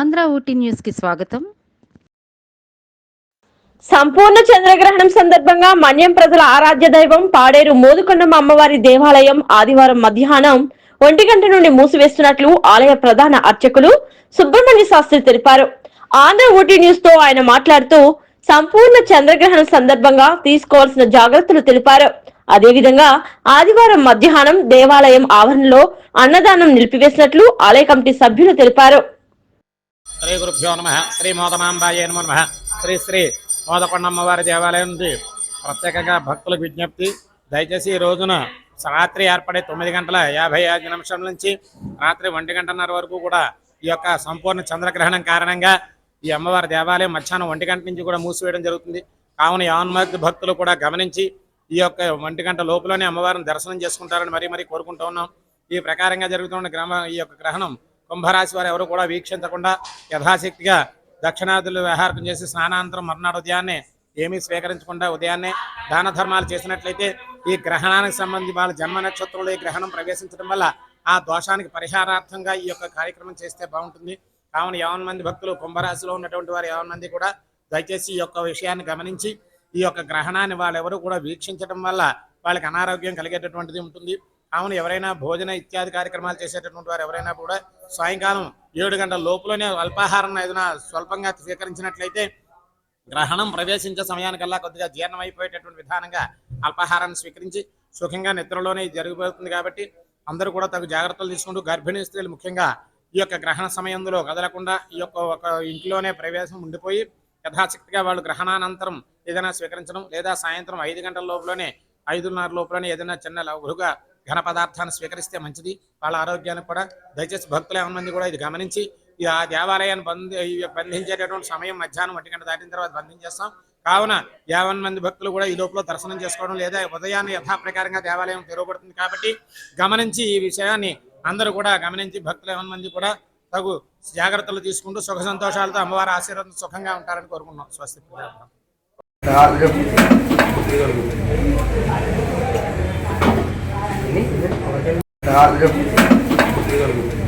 ఆంధ్ర ఊటీ న్యూస్కి స్వాగతం. సంపూర్ణ చంద్రగ్రహణం సందర్భంగా మన్యం ప్రజల ఆరాధ్య దైవం పాడేరు మోదుకొండమ్మ అమ్మవారి దేవాలయం ఆదివారం మధ్యాహ్నం ఒంటి గంట నుండి మూసివేస్తున్నట్లు ఆలయ ప్రధాన అర్చకులు సుబ్రహ్మణ్య శాస్త్రి తెలిపారు. ఆంధ్ర ఊటీ న్యూస్తో ఆయన మాట్లాడుతూ సంపూర్ణ చంద్రగ్రహణం సందర్భంగా తీసుకోవాల్సిన జాగ్రత్తలు తెలిపారు. అదేవిధంగా ఆదివారం మధ్యాహ్నం దేవాలయం ఆవరణలో అన్నదానం నిలిపివేసినట్లు ఆలయ కమిటీ సభ్యులు తెలిపారు. శ్రీ గురుభ్యో నమ. శ్రీ మోదమాంబాయే నమో. నమ శ్రీ శ్రీ మోదకొండమ్మవారి దేవాలయం నుండి ప్రత్యేకంగా భక్తులకు విజ్ఞప్తి. దయచేసి ఈ రోజున రాత్రి ఏర్పడే తొమ్మిది గంటల యాభై ఐదు నిమిషం నుంచి రాత్రి ఒంటి గంటన్నర వరకు కూడా ఈ యొక్క సంపూర్ణ చంద్రగ్రహణం కారణంగా ఈ అమ్మవారి దేవాలయం మధ్యాహ్నం ఒంటి గంట నుంచి కూడా మూసివేయడం జరుగుతుంది. కావున యావన్మతి భక్తులు కూడా గమనించి ఈ యొక్క ఒంటి గంట లోపలనే అమ్మవారిని దర్శనం చేసుకుంటారని మరీ మరీ కోరుకుంటూ ఉన్నాం. ఈ ప్రకారంగా జరుగుతున్న గ్రహ ఈ యొక్క గ్రహణం కుంభరాశి వారు ఎవరు కూడా వీక్షించకుండా యథాశక్తిగా దక్షిణాదులు వ్యవహారం చేసి స్నానానంతరం మర్నాడు ఉదయాన్నే ఏమీ స్వీకరించకుండా ఉదయాన్నే దాన ధర్మాలు చేసినట్లయితే ఈ గ్రహణానికి సంబంధించి వాళ్ళ జన్మ నక్షత్రంలో ఈ గ్రహణం ప్రవేశించడం వల్ల ఆ దోషానికి పరిహారార్థంగా ఈ యొక్క కార్యక్రమం చేస్తే బాగుంటుంది. కావున యావన్ మంది భక్తులు కుంభరాశిలో ఉన్నటువంటి వారు యావన్ మంది కూడా దయచేసి ఈ యొక్క విషయాన్ని గమనించి ఈ యొక్క గ్రహణాన్ని వాళ్ళెవరూ కూడా వీక్షించడం వల్ల వాళ్ళకి అనారోగ్యం కలిగేటటువంటిది ఉంటుంది. ఆమెను ఎవరైనా భోజన ఇత్యాది కార్యక్రమాలు చేసేటటువంటి వారు ఎవరైనా కూడా సాయంకాలం ఏడు గంటల లోపులోనే అల్పాహారం ఏదైనా స్వల్పంగా స్వీకరించినట్లయితే గ్రహణం ప్రవేశించే సమయానికల్లా కొద్దిగా జీర్ణం అయిపోయేటటువంటి విధానంగా అల్పాహారాన్ని స్వీకరించి సుఖంగా నిద్రలోనే జరిగిపోతుంది కాబట్టి అందరూ కూడా తగు జాగ్రత్తలు తీసుకుంటూ గర్భిణీ స్త్రీలు ముఖ్యంగా ఈ యొక్క గ్రహణ సమయంలో కదలకుండా ఈ యొక్క ఒక ఇంట్లోనే ప్రవేశం ఉండిపోయి యథాశక్తిగా వాళ్ళు గ్రహణానంతరం ఏదైనా స్వీకరించడం లేదా సాయంత్రం ఐదు గంటల లోపలనే ఐదున్నర లోపలనే ఏదైనా చిన్న లఘుగా ఘన పదార్థాన్ని స్వీకరిస్తే మంచిది. వాళ్ళ ఆరోగ్యానికి కూడా దయచేసి భక్తులు ఏమన్నది మంది కూడా ఇది గమనించి ఈ ఆ దేవాలయాన్ని బంధి బంధించేటటువంటి సమయం మధ్యాహ్నం ఒంటి గంట దాటిన తర్వాత బంధించేస్తాం. కావున యావన్ మంది భక్తులు కూడా ఈ లోపల దర్శనం చేసుకోవడం లేదా ఉదయాన్నే యథాప్రకారంగా దేవాలయం తెరవబడుతుంది కాబట్టి గమనించి ఈ విషయాన్ని అందరూ కూడా గమనించి భక్తులు యావన్ మంది కూడా తగు జాగ్రత్తలు తీసుకుంటూ సుఖ సంతోషాలతో అమ్మవారి ఆశీర్వాదం సుఖంగా ఉంటారని కోరుకున్నాం స్వస్తి Obrigado.